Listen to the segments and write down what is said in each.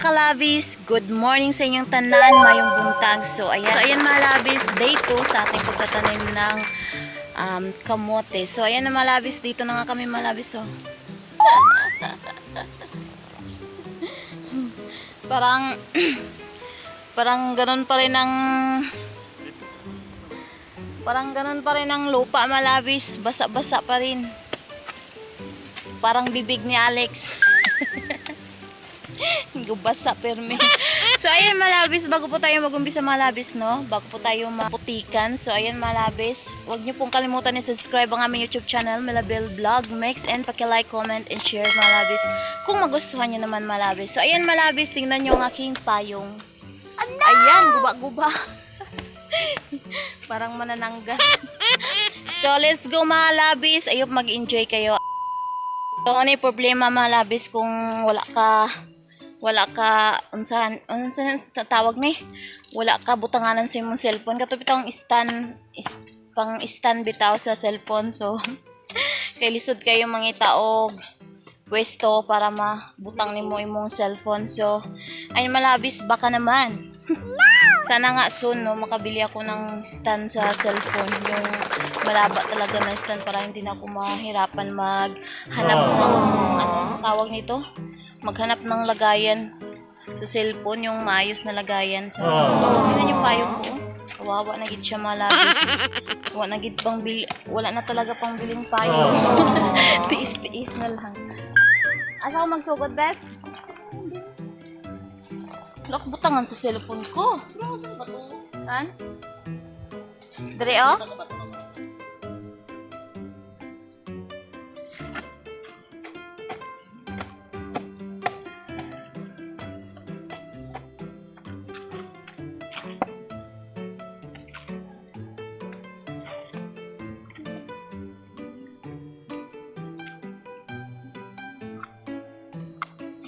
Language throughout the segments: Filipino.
mga kalabis, good morning sa inyong tanan, mayong buntag. So ayan, so, ayan mga labis, day 2 sa ating pagtatanim ng um, kamote. So ayan na mga labis, dito na nga kami mga labis. Oh. parang, parang ganun pa rin ang, parang ganun pa rin ang lupa malabis, basa-basa pa rin. Parang bibig ni Alex. Gubasa perme. So ayan malabis, bago po tayo mag-umpisa malabis, no? Bago po tayo maputikan. So ayan malabis, huwag niyo pong kalimutan na subscribe ang aming YouTube channel, Malabel Vlog Mix and paki-like, comment and share malabis kung magustuhan niyo naman malabis. So ayan malabis, tingnan niyo ang aking payong. Ayan, guba-guba. Parang mananangga. so let's go malabis. Ayop mag-enjoy kayo. So, ano yung problema malabis kung wala ka wala ka unsahan unsahan sa tawag ni? Wala ka butanganan sa imong cellphone. Kato bitong stand is, pang stand bitaw sa cellphone so kay lisod kayo mangita og pwesto para mabutang nimo imong cellphone. So ayun malabis baka naman. Sana nga soon no makabili ako ng stand sa cellphone. Yung malaba talaga na stand para hindi na ako mahirapan maghanap ng ano tawag nito maghanap ng lagayan sa cellphone yung maayos na lagayan so tingnan yung payong ko kawawa na gid siya malabis wala na gid pang bili wala na talaga pang biling payong tiis tiis na lang asa ko magsugod Beth? Lock butangan sa cellphone ko. Saan? Dere oh?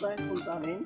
Saan puntahin?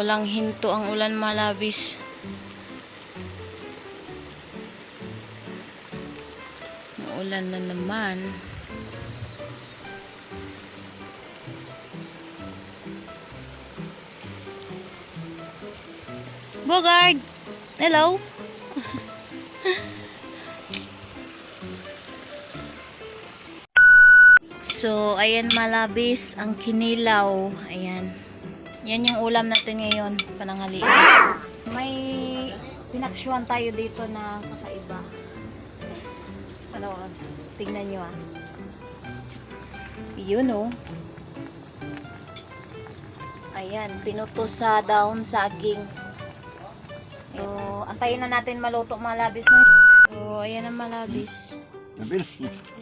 Walang hinto ang ulan malabis. Maulan na naman. Bogard! Hello? So, ayan malabis ang kinilaw. Ayan. Yan yung ulam natin ngayon, pananghalian. May pinaksyon tayo dito na kakaiba. Ano, tingnan nyo ah. Yun oh. Ayan, pinuto sa dahon saging. So, antayin na natin maluto malabis na. So, ayan ang malabis. Nabil.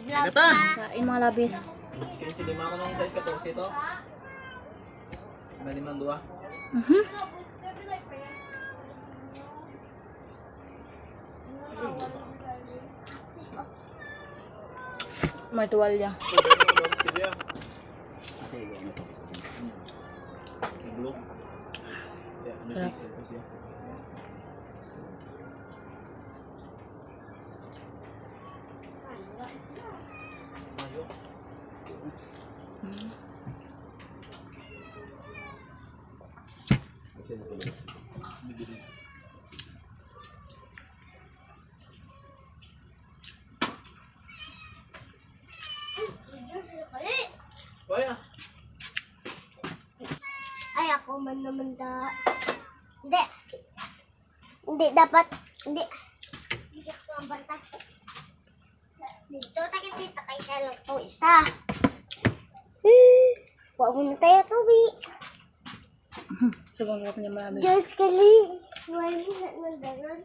Kain mga labis. Kasi lima ko nung size ka to. Ito. Lima limang dua. Mhm. May tuwalya. Sarap. Mm. Kaya. Ay, ako man naman da. Hindi. Hindi, dapat. Hindi. Hindi ako ang banta. Dito, tayo dito kay siya lang to isa. Hmm. Huwag mo na tayo, Toby. Sobrang sarap niya malabis. Diyos kali. Huwag mo na ng ganun.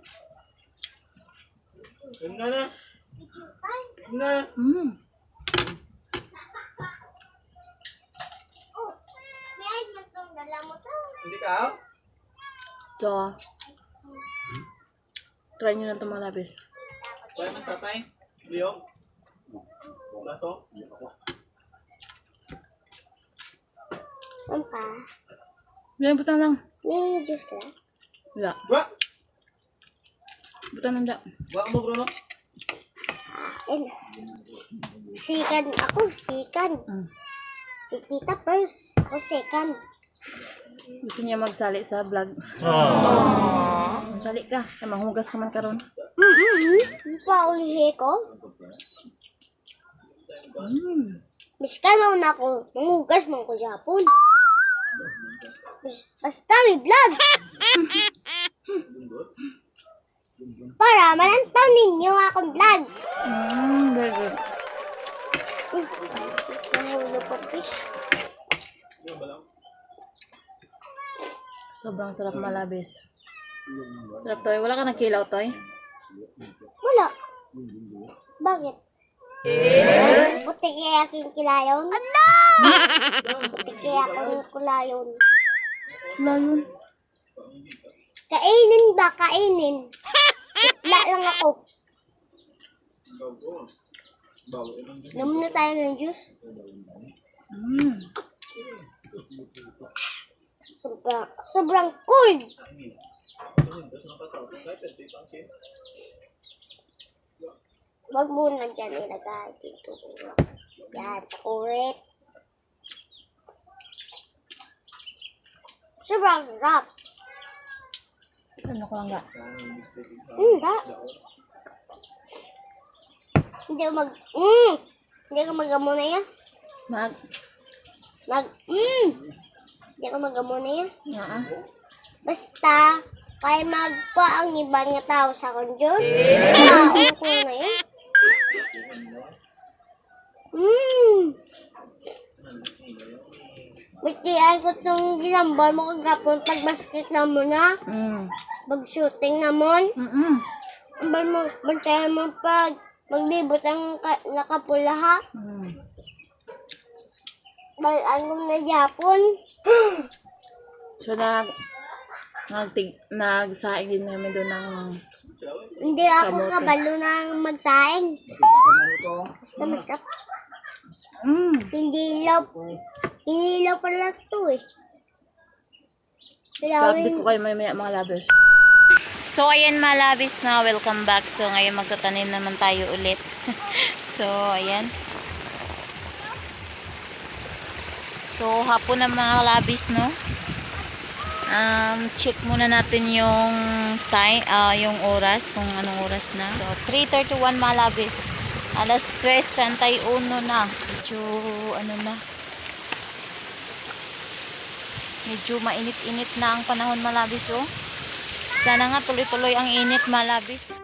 Yun na na. Yun na. Mm. Hindi ka? So, try nyo na ito malabis. Kaya mas tatay. Leo. Baso. Ano pa? Buta lang. May juice ka? Wala. Ba? Buta lang da. Ba mo Bruno? Ayun. Sikan ako, sikan. Mm. Si tita first. Ako second. Gusto niya magsali sa vlog. Magsali ka. Ay, manghugas ka man karon. Mm-hmm. Di pa ulihi ko. Mm. Miskan mo na ako. Mangugas mo ko sa hapon. Bas- Basta may vlog. Para malantaw ninyo akong vlog. Mm, very good. Nahulo po fish. Sobrang sarap malabis. Sarap toy. Wala ka nakilaw toy? Wala. Bakit? Puti kaya aking kilayon? Puti kaya akong kulayon. Wala yun. Kainin ba? Kainin. Wala lang ako. Inom na tayo ng juice. Mm. Sobrang, sobrang cool. Wag mo na dyan ilagay dito. Yan, sa kurit. Sobrang sarap. Ano ko lang ga? Hindi. Hindi ko mag... Mm! Hindi ko mag-amo na yan. Mag... Mag... Mm! Hindi ko mag-amo na yan. Nga ah. Basta, kaya magpa ang ibang nga tao sa kondyos. Tao ko na yun. Mmm! Bitian ko itong ginambal mo kagapon pag basket na mo na. Mm. Pag shooting na mo. Mm-mm. Ambal mo, bantayan mo pag maglibot ang ka- nakapula ha. Mm. Balaan mo na yapon. So, nag... Nagtig... Nagsaing din namin doon ng... Hindi ako Kamote. kabalo ng magsaing. Basta masarap. Mm. Hindi ilaw. Hindi ilaw pala ito eh. update ko kayo mamaya mga labis. So, ayan mga labis na. Welcome back. So, ngayon magtatanim naman tayo ulit. so, ayan. So, hapon na mga labis, no? Um, check muna natin yung time, ah, yung oras, kung anong oras na. So, 3.31 mga labis. Alas 3.31 na. Medyo, ano na. Medyo mainit-init na ang panahon malabis, oh. Sana nga tuloy-tuloy ang init malabis.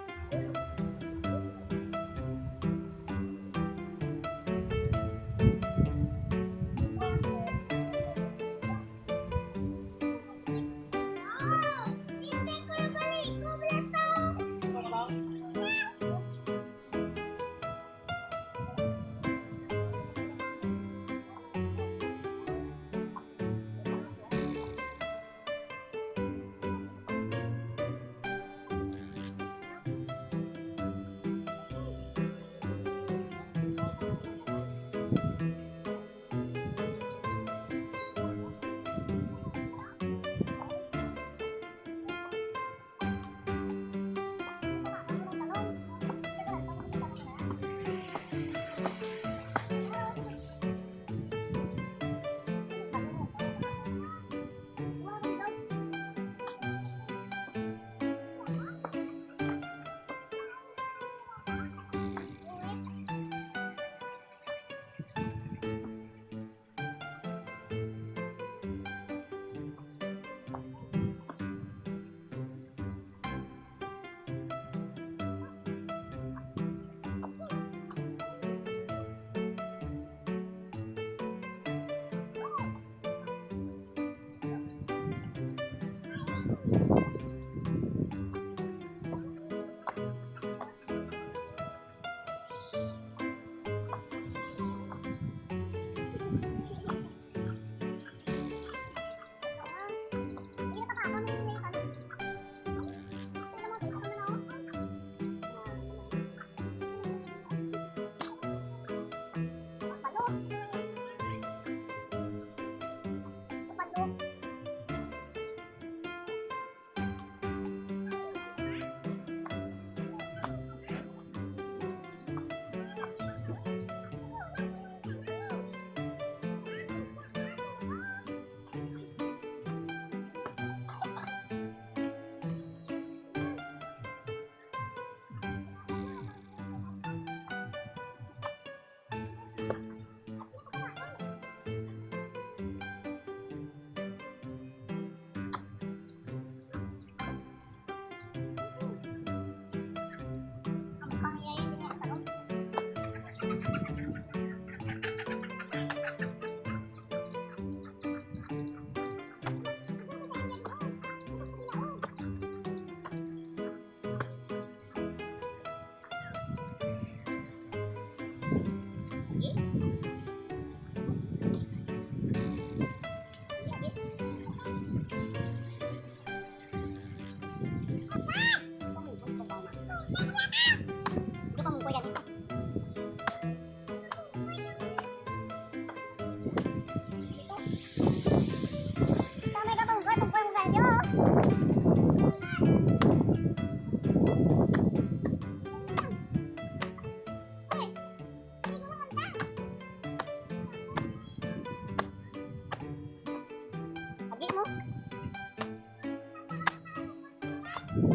Agi mo.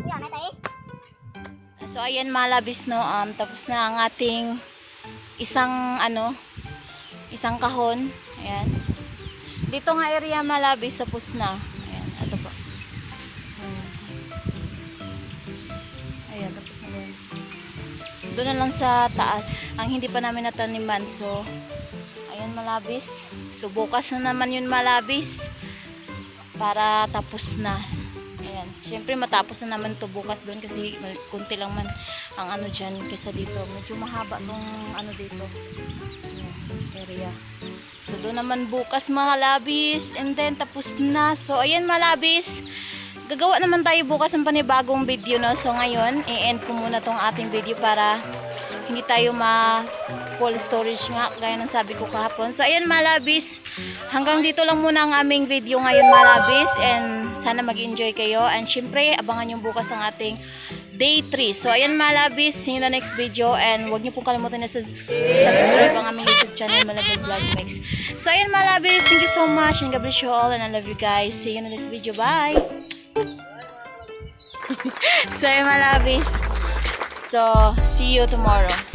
Yan, ito eh. So ayan malabis no, um, tapos na ang ating isang ano, isang kahon. Ayan. Dito nga area malabis tapos na. Ayan, ito po. Hmm. Ayan, tapos na din. Doon na lang sa taas. Ang hindi pa namin nataniman. So, ayan malabis. So, bukas na naman yun malabis. Para tapos na. Ayan. Siyempre matapos na naman to bukas doon kasi kunti lang man ang ano dyan kaysa dito. Medyo mahaba tong ano dito. Area. So doon naman bukas mga labis and then tapos na. So ayan mga labis. Gagawa naman tayo bukas ng panibagong video no. So ngayon, i-end ko muna tong ating video para hindi tayo ma full storage nga gaya ng sabi ko kahapon. So ayan malabis, hanggang dito lang muna ang aming video ngayon malabis and sana mag-enjoy kayo and syempre abangan yung bukas ang ating day 3. So ayan malabis, see you in the next video and huwag niyo pong kalimutan na subscribe ang aming YouTube channel Malabis Vlog Mix. So ayan malabis, thank you so much and God bless you all and I love you guys. See you in the next video. Bye! so ayan malabis. So, see you tomorrow.